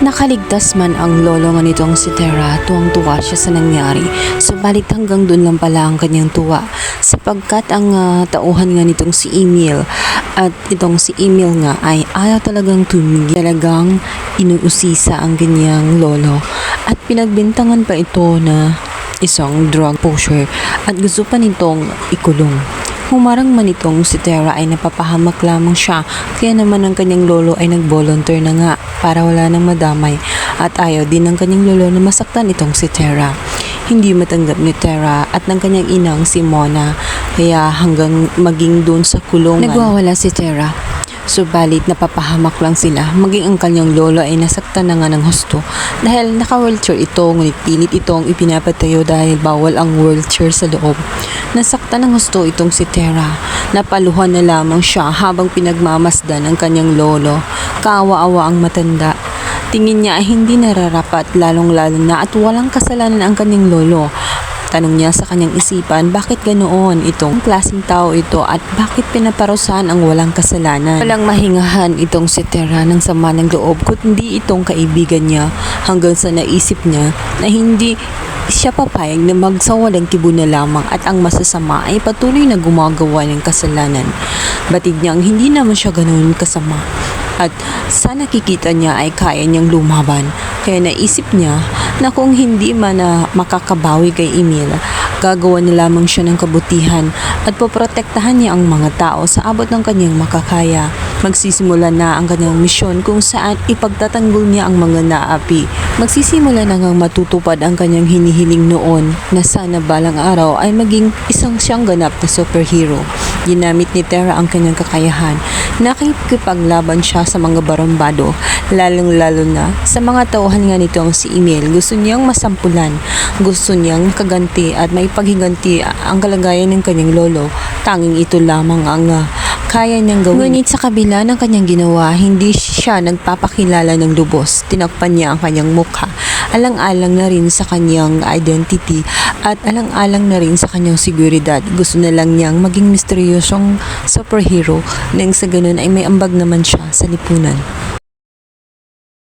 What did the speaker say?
Nakaligtas man ang lolo nga nitong si Tera, tuwang-tuwa siya sa nangyari. Subalit hanggang doon lang pala ang kanyang tuwa sapagkat ang ah, tauhan nga nitong si Emil at itong si Emil nga ay ayaw talagang tumigil. Talagang inuusisa ang kanyang lolo at pinagbintangan pa ito na isang drug pusher at gusto pa nitong ikulong. Humarang man itong si Tera ay napapahamak lamang siya kaya naman ang kanyang lolo ay nag-volunteer na nga para wala nang madamay at ayaw din ng kanyang lolo na masaktan itong si Tera. Hindi matanggap ni Tera at ng kanyang inang si Mona kaya hanggang maging doon sa kulungan. Nagwawala si Tera. Subalit napapahamak lang sila maging ang kanyang lolo ay nasaktan na nga ng husto dahil naka-wheelchair ito ngunit pilit itong ipinapatayo dahil bawal ang wheelchair sa loob. Nasaktan ng husto itong si Tera. Napaluhan na lamang siya habang pinagmamasdan ang kanyang lolo. Kaawa-awa ang matanda. Tingin niya ay hindi nararapat lalong-lalo na at walang kasalanan ang kanyang lolo. Tanong niya sa kanyang isipan, bakit ganoon itong klaseng tao ito at bakit pinaparusahan ang walang kasalanan? Walang mahingahan itong si Tera ng sama ng loob kundi itong kaibigan niya hanggang sa naisip niya na hindi siya papayag na magsawalang kibo na lamang at ang masasama ay patuloy na gumagawa ng kasalanan. Batid niyang hindi naman siya ganoon kasama at sa nakikita niya ay kaya niyang lumaban. Kaya naisip niya na kung hindi man na makakabawi kay Emil, gagawa na lamang siya ng kabutihan at poprotektahan niya ang mga tao sa abot ng kanyang makakaya. Magsisimula na ang kanyang misyon kung saan ipagtatanggol niya ang mga naapi. Magsisimula na ngang matutupad ang kanyang hinihiling noon na sana balang araw ay maging isang siyang ganap na superhero. Ginamit ni Tera ang kanyang kakayahan. Nakikipaglaban siya sa mga barambado, lalong-lalo na sa mga tauhan nga nitong si Emil. Gusto niyang masampulan, gusto niyang kaganti at may paghiganti ang kalagayan ng kanyang lolo. Tanging ito lamang ang ah, kaya niyang gawin. Ngunit sa kabila ng kanyang ginawa, hindi siya nagpapakilala ng lubos. Tinakpan niya ang kanyang mukha. Alang-alang na rin sa kanyang identity at alang-alang na rin sa kanyang seguridad. Gusto na lang niyang maging misteryosong superhero nang sa ganun ay may ambag naman siya sa lipunan.